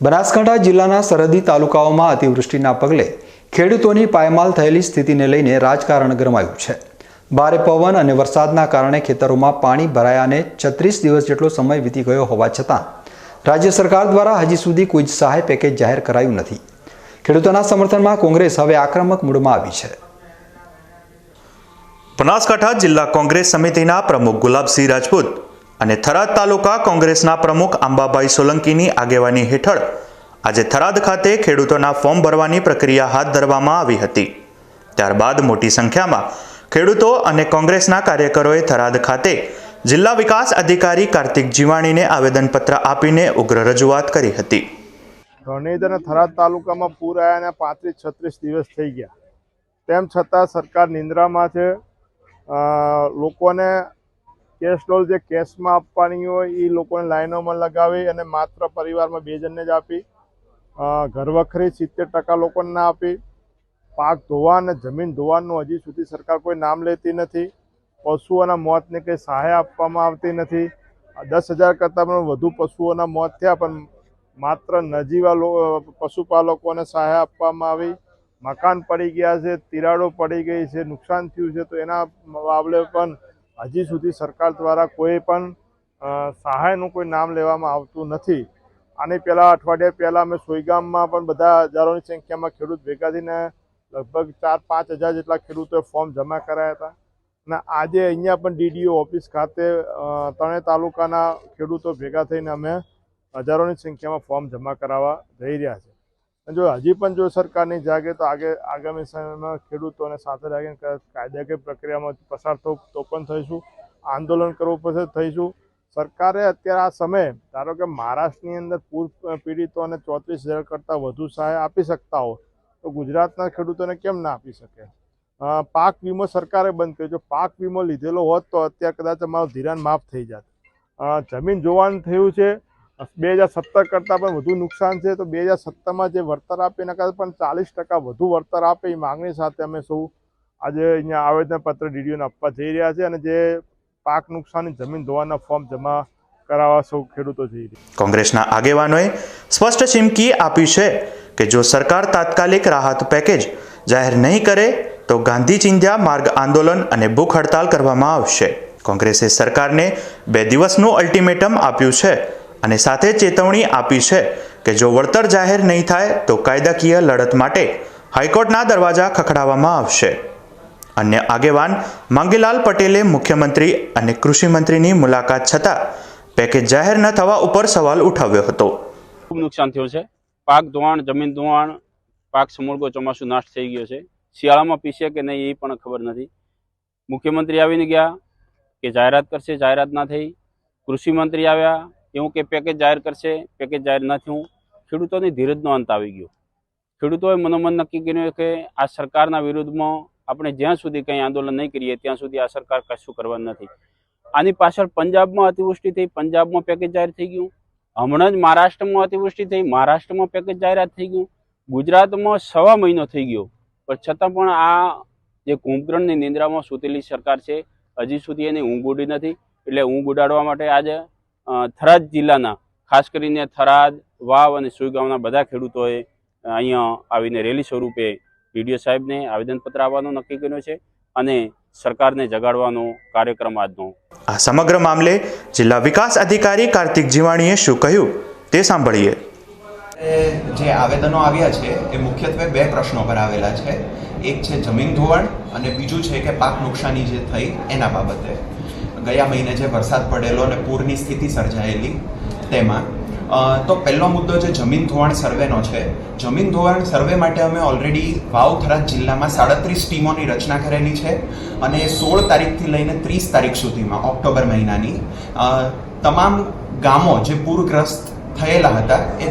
બનાસકાંઠા જિલ્લાના સરહદી તાલુકાઓમાં અતિવૃષ્ટિના પગલે ખેડૂતોની પાયમાલ થયેલી સ્થિતિને લઈને રાજકારણ ગરમાયું છે. ભારે પવન અને વરસાદના કારણે ખેતરોમાં પાણી ભરાયાને છત્રીસ દિવસ જેટલો સમય વીતી ગયો હોવા છતાં, રાજ્ય સરકાર દ્વારા હજી સુધી કોઈ જ સહાય પેકેજ જાહેર કરાયું નથી. ખેડૂતોના સમર્થનમાં કોંગ્રેસ હવે આક્રમક મૂડમાં આવી છે. બનાસકાંઠા જિલ્લા કોંગ્રેસ સમિતિના પ્રમુખ ગુલાબસિંહ રાજપૂત અને થરાદ તાલુકા કોંગ્રેસના પ્રમુખ આંબાભાઈ સોલંકીની આગેવાની હેઠળ આજે થરાદ ખાતે ખેડૂતોના ફોર્મ ભરવાની પ્રક્રિયા હાથ ધરવામાં આવી હતી. ત્યારબાદ મોટી સંખ્યામાં ખેડૂતો અને કોંગ્રેસના કાર્યકરોએ થરાદ ખાતે જિલ્લા વિકાસ અધિકારી કાર્તિક જીવાણીને આવેદનપત્ર આપીને ઉગ્ર રજૂઆત કરી હતી. ધનેજ અને થરાદ તાલુકામાં પૂર આવ્યા અને પાંત્રીસ છત્રીસ દિવસ થઈ ગયા. તેમ છતાં સરકાર નિંદ્રામાં છે. લોકોને કેશ ડોલ જે કેશમાં આપવાની હોય એ લોકોને લાઈનોમાં લગાવી અને માત્ર પરિવારમાં બે જણને જ આપી. ઘરવખરી સિત્તેર ટકા લોકોને ના આપી. પાક ધોવા અને જમીન ધોવાનું હજી સુધી સરકાર કોઈ નામ લેતી નથી. પશુઓના મોતને કંઈ સહાય આપવામાં આવતી નથી. દસ હજાર કરતાં પણ વધુ પશુઓના મોત થયા પણ માત્ર નજીવા પશુપાલકોને સહાય આપવામાં આવી. મકાન પડી ગયા છે, તિરાડો પડી ગઈ છે, નુકસાન થયું છે, તો એના બાબલે પણ હજી સુધી સરકાર દ્વારા કોઈ પણ સહાયનું કોઈ નામ લેવામાં આવતું નથી. આની પહેલાં અઠવાડિયા પહેલાં અમે સોઈગામમાં પણ બધા હજારોની સંખ્યામાં ખેડૂત ભેગા થઈને લગભગ ચાર પાંચ હજાર જેટલા ખેડૂતોએ ફોર્મ જમા કરાયા હતા. અને આજે અહીંયા પણ ડીડીઓ ઓફિસ ખાતે ત્રણેય તાલુકાના ખેડૂતો ભેગા થઈને અમે હજારોની સંખ્યામાં ફોર્મ જમા કરાવવા જઈ રહ્યા છે જો હજી પણ જો સરકાર નહીં જાગે તો આગે આગામી સમયમાં ખેડૂતોને સાથે રાખીને કાયદાકીય પ્રક્રિયામાં પસાર થવું તો પણ થઈશું. આંદોલન કરવું પડશે, થઈશું. સરકારે અત્યારે આ સમયે, ધારો કે મહારાષ્ટ્રની અંદર પૂર પીડિતોને ચોત્રીસ હજાર કરતાં વધુ સહાય આપી શકતા હોય, તો ગુજરાતના ખેડૂતોને કેમ ના આપી શકે? પાક વીમો સરકારે બંધ કર્યો. જો પાક વીમો લીધેલો હોત તો અત્યારે કદાચ અમારું ધિરાણ માફ થઈ જાત. જમીન જોવાનું થયું છે. બે હજાર સત્તર કરતાં પણ વધુ નુકસાન છે, તો બે હજાર સત્તરમાં જે વળતર આપે એના કરતાં પણ ચાલીસ ટકા વધુ વળતર આપે એ માંગણી સાથે અમે સૌ આજે અહીંયા આવેદનપત્ર ડીડીઓને આપવા જઈ રહ્યા છે અને જે પાક નુકસાની જમીન ધોવાના ફોર્મ જમા કરાવવા સૌ ખેડૂતો જઈ રહ્યા કોંગ્રેસના આગેવાનોએ સ્પષ્ટ ચીમકી આપી છે કે જો સરકાર તાત્કાલિક રાહત પેકેજ જાહેર નહીં કરે, તો ગાંધી ચિંધ્યા માર્ગ આંદોલન અને ભૂખ હડતાલ કરવામાં આવશે. કોંગ્રેસે સરકારને બે દિવસનું અલ્ટિમેટમ આપ્યું છે. અને સાથે ચેતવણી આપી છે કે જો વળતર જાહેર નહીં થાય તો કાયદાકીય લડત માટે હાઈકોર્ટના દરવાજા ખખડાવવામાં આવશે. અન્ય આગેવાન માંગીલાલ પટેલે મુખ્યમંત્રી અને કૃષિમંત્રીની મુલાકાત છતાં પેકેજ જાહેર ન થવા ઉપર સવાલ ઉઠાવ્યો હતો. ખૂબ નુકસાન થયું છે. પાક ધોવાણ, જમીન ધોવાણ, પાક સમૂળગો ચોમાસું નાશ થઈ ગયો છે. શિયાળામાં પીશે કે નહીં એ પણ ખબર નથી. મુખ્યમંત્રી આવીને ગયા કે જાહેરાત કરશે, જાહેરાત ના થઈ. કૃષિ મંત્રી આવ્યા એવું કે પેકેજ જાહેર કરશે પેકેજ જાહેર ન થયું. ખેડૂતોની ધીરજનો અંત આવી ગયો. ખેડૂતોએ મનોમન નક્કી કર્યું કે આ સરકારના વિરુદ્ધમાં આપણે જ્યાં સુધી કંઈ આંદોલન નહીં કરીએ, ત્યાં સુધી આ સરકાર કશું કરવાનું નથી. આની પાછળ પંજાબમાં અતિવૃષ્ટિ થઈ, પંજાબમાં પેકેજ જાહેર થઈ ગયું. હમણાં જ મહારાષ્ટ્રમાં અતિવૃષ્ટિ થઈ, મહારાષ્ટ્રમાં પેકેજ જાહેરાત થઈ ગયું. ગુજરાતમાં સવા મહિનો થઈ ગયો. પણ છતાં પણ આ જે કુંભકર્ણની નિંદ્રામાં સૂતેલી સરકાર છે, હજી સુધી એની ઊંઘ ઉડી નથી. એટલે ઊંઘ ઉડાડવા માટે આજે થરાદ જિલ્લાના ખાસ કરીને થરાદ વાવ અને સુઈગામના બધા ખેડૂતોએ અહીંયા આવીને રેલી સ્વરૂપે ડીડીઓ સાહેબને આવેદનપત્ર આપવાનું નક્કી કર્યું છે અને સરકારને જગાડવાનો કાર્યક્રમ આજનો. આ સમગ્ર મામલે જિલ્લા વિકાસ અધિકારી કાર્તિક જીવાણીએ શું કહ્યું તે સાંભળીએ. એ જે આવેદનો આવ્યા છે એ મુખ્યત્વે બે પ્રશ્નો પર આવેલા છે. એક છે જમીન ધોવાણ અને બીજું છે કે પાક નુકસાની જે થઈ એના બાબતે. ગયા મહિને જે વરસાદ પડેલો અને પૂરની સ્થિતિ સર્જાયેલી તેમાં તો પહેલો મુદ્દો જે જમીન ધોવાણ સર્વેનો છે. જમીન ધોવાણ સર્વે માટે અમે ઓલરેડી વાવથરા જિલ્લામાં સાડત્રીસ ટીમોની રચના કરેલી છે અને સોળ તારીખથી લઈને ત્રીસ તારીખ સુધીમાં, ઓક્ટોબર મહિનાની. તમામ ગામો જે પૂરગ્રસ્ત થયેલા હતા. એ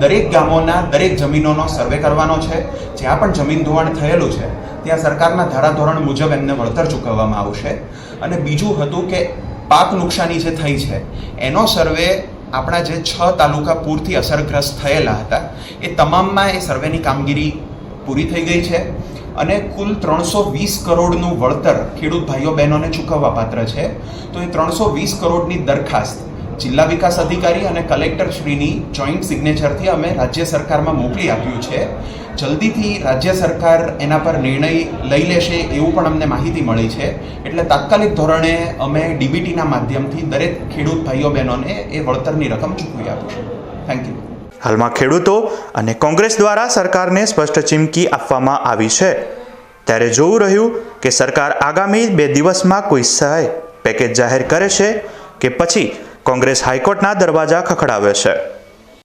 દરેક ગામોના, દરેક જમીનોનો સર્વે કરવાનો છે. જ્યાં પણ જમીન ધોવાણ થયેલું છે, ત્યાં સરકારના ધારાધોરણ મુજબ એમને વળતર ચૂકવવામાં આવશે. અને બીજું હતું કે, પાક નુકસાની જે થઈ છે, એનો સર્વે આપણા જે છ તાલુકા પૂરથી અસરગ્રસ્ત થયેલા હતા. એ તમામમાં એ સર્વેની કામગીરી પૂરી થઈ ગઈ છે. અને કુલ ત્રણસો વીસ કરોડનું વળતર ખેડૂત ભાઈઓ બહેનોને ચૂકવવા પાત્ર છે. તો એ ત્રણસો વીસ કરોડની દરખાસ્ત જિલ્લા વિકાસ અધિકારી અને કલેક્ટરશ્રીની જોઈન્ટ સિગ્નેચરથી અમે રાજ્ય સરકારમાં મોકલી આપ્યું છે. જલ્દીથી રાજ્ય સરકાર એના પર નિર્ણય લઈ લેશે એવું પણ અમને માહિતી મળી છે. એટલે તાત્કાલિક ધોરણે અમે ડીબીટીના માધ્યમથી દરેક ખેડૂત ભાઈઓ બહેનોને એ વળતરની રકમ ચૂકવી આપીશું. થેન્ક યુ હાલમાં ખેડૂતો અને કોંગ્રેસ દ્વારા સરકારને સ્પષ્ટ ચીમકી આપવામાં આવી છે. ત્યારે જોવું રહ્યું કે સરકાર આગામી બે દિવસમાં કોઈ સહાય પેકેજ જાહેર કરે છે કે પછી કોંગ્રેસ હાઈકોર્ટના દરવાજા ખખડાવે છે.